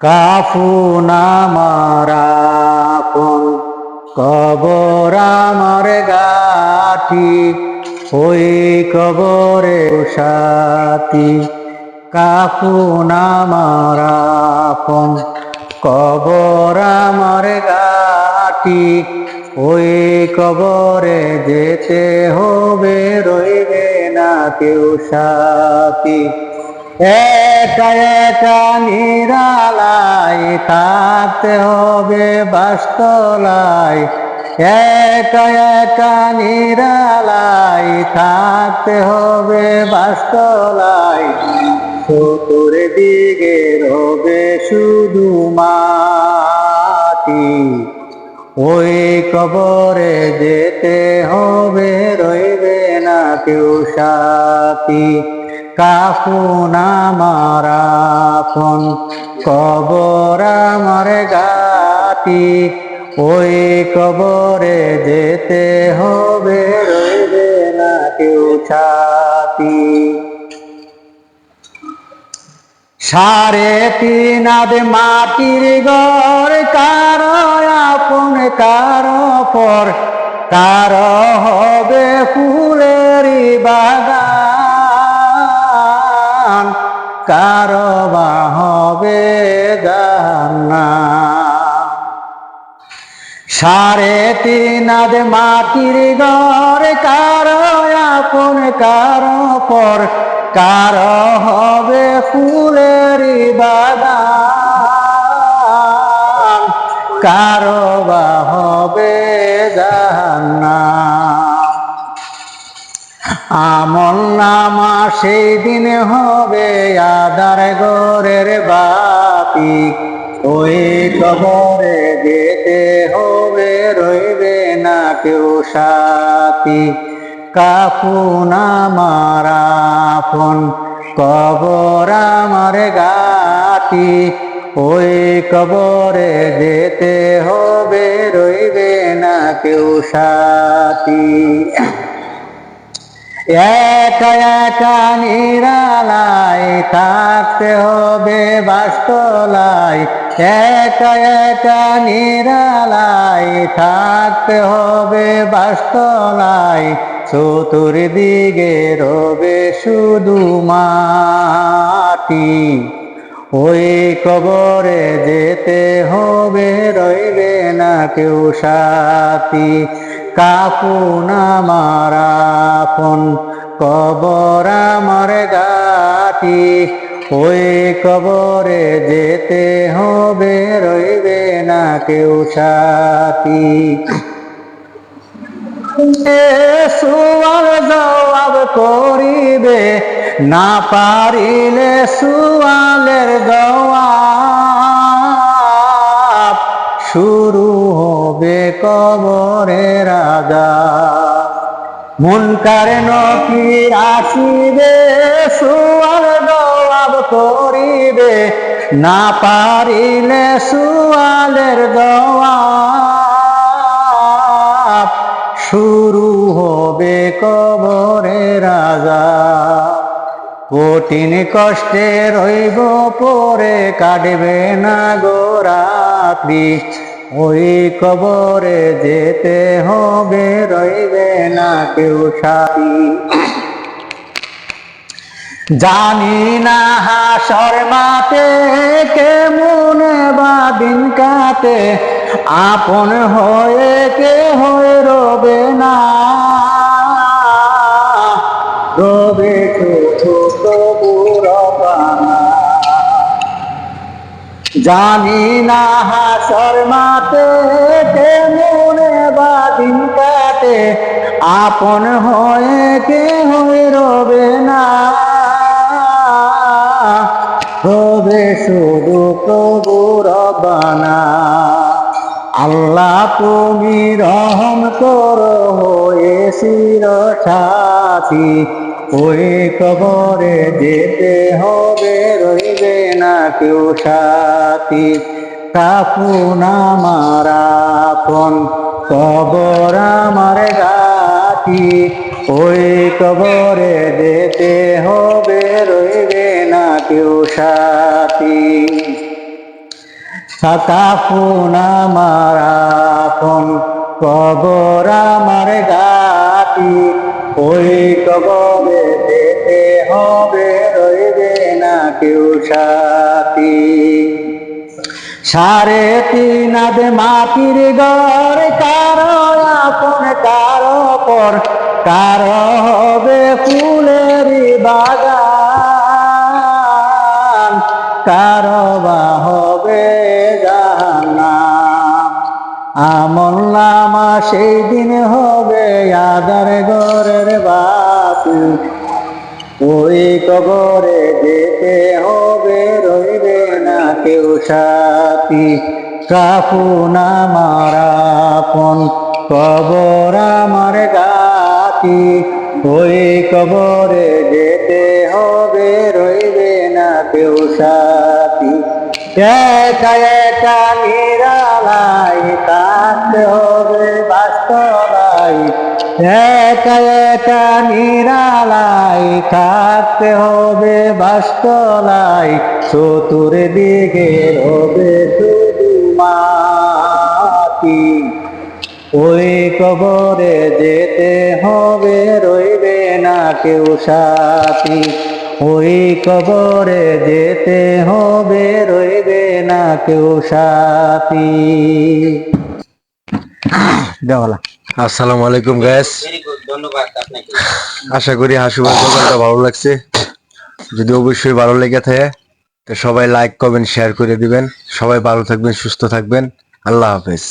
কাফুন আমার আপন কবর আমার গাঠি ওই কবরে সাথী। কাফুন আমার আপন কবর আমার গাঠি ওই কবরে যেতে হবে, রইবে না কেউ সাথী। একা একা নিরালায় থাকতে হবে বাস্তলায়। একা একা নিরালায় থাকতে হবে বাস্তলায়। চতুর দিকে রবে শুধু মাটি। ওই কবরে যেতে হবে রইবে না কেউ সাথী। কাফুন আমার কবর আমার গাটি, ওই কবরে যেতে হবে রইবে না কেউ ছাতি। সাড়ে তিন মাটির ঘর কার আপন, কার পর, কার হবে ফুলের বাগান। কার বা হবে জান্না সাড়ে তিন আদ মাটির ঘর, কার আপন, কার পর, কার হবে ফুলের বাগান, কার বা হবে জাহান্না আমল নামা সেই দিন হবে আদার গরের বাতি। ওই কবরে যেতে হবে, রইবে না কেউ সাথী। কাফুন আমার আপন, কবর আমার গাতি ওই কবরে যেতে হবে, রইবে না কেউ সাথী। একা একা নিরালায় থাকতে হবে বাস্তলায়। একা একা নিরালায় থাকতে হবে বাস্তলায়। চতুর্দিকে রবে শুধু মাটি। ওই কবরে যেতে হবে, রইবে না কেউ সাথী। কাপুন আমার আপন, কবর আমার গাটি ওই কবরে যেতে হবে, রইবে না কেউ সাথী। সুয়াল জবাব করিবে, না পারিলে সুয়ালের জবাব। শুরু কবরে রাজা মন কারে নকির আসিবে সুয়াল জবাব করিবে। না পারিলে সুয়ালের জবাব। শুরু হবে কবরে রাজা কঠিন কষ্টে রইব, পরে কাটবে না গোরাত্রি ওই কবরে যেতে হবে, রইবে না কেউ সাথী। জানি না হাসর মাতে কেমন বা দিন কাতে আপন হয়ে কে হয়ে রবে না। রবে জানি না হাসর মাতে কেমন বা দিন কাটে, আপন হয়ে কে হয়ে রবে না। রবে শুধু প্রভু রবানা আল্লাহ তুমি রহম করো, হয়ে শির সাথী। ওই কবরে যেতে হবে, রইবে না কেউ সাথী কাপুন আমার আপন কবর আমার গাতি ওই কবরে যেতে হবে, রইবে না কেউ সাথী সাকাফুন আমার আপন কবর আমার সাথী। সাড়ে তিন আদে মাটির ঘর, কারও আপন, কারও পর, কারও হবে ফুলের বাগান, কারও বা হবে আমল নামা সেই দিন হবে আদার ঘরের বাতি ওই কবরে যেতে হবে, রইবে না কেউ সাথী। কাপুন আমার আপন কবর আমার গাতি ওই কবরে যেতে হবে, রইবে না কেউ সাথী। একা একা নিরালাই থাকতে হবে বাস্তবাই একা একা নিরালাই থাকতে হবে বাস্তলাই চতুর দিকে হবে শুধু মাটি। ওই কবরে যেতে হবে, রইবে না কেউ সাথী। ওই কবরে যেতে হবে, রইবে না কেউ সাথী। দেওয়ালা। আসসালামু আলাইকুম গ্যাস ধন্যবাদ আপনাকে। আশা করি হাসুবার দোকানটা ভালো লাগছে। যদি অবশ্যই ভালো লেগে থাকে তো সবাই লাইক কমেন্ট শেয়ার করে দিবেন। সবাই ভালো থাকবেন সুস্থ থাকবেন। আল্লাহ হাফেজ।